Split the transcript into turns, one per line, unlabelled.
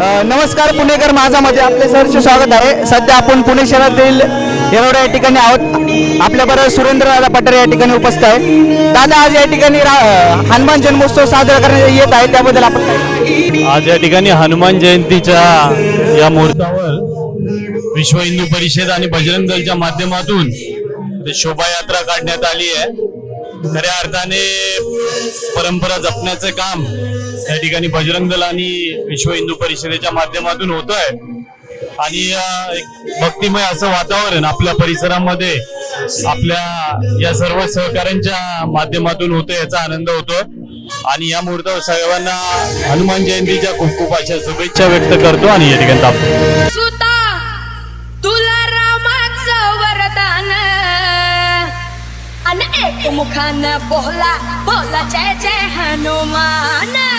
नमस्कार पुणेकर माझामध्ये आपले सरचे स्वागत आहे. सध्या आपण पुणे शहरातील येरवडा या ठिकाणी आहोत. आपल्याबरोबर सुरेंद्र दादा पठारे या ठिकाणी उपस्थित आहे दादा आज या ठिकाणी हनुमान जन्मोत्सव साजरा करण्यात येत आहे. त्याबद्दल आपण
आज या ठिकाणी हनुमान जयंतीच्या या मुहूर्तावर विश्व हिंदू परिषद आणि बजरंग दलच्या माध्यमातून शोभायात्रा काढण्यात आली आहे. खऱ्या अर्थाने परंपरा जपण्याचं काम या ठिकाणी बजरंग दल आणि विश्व हिंदू परिषदेच्या माध्यमातून होत आहे. आणि एक भक्तिमय असं वातावरण आपल्या परिसरामध्ये आपल्या या सर्व सहकाऱ्यांच्या माध्यमातून होतं याचा आनंद होतो. आणि या मुहूर्तावर सर्वांना हनुमान जयंतीच्या खूप खूप अशा शुभेच्छा व्यक्त करतो आणि या ठिकाणी
খানা বহলা বহলা জয় জয় হনুমান।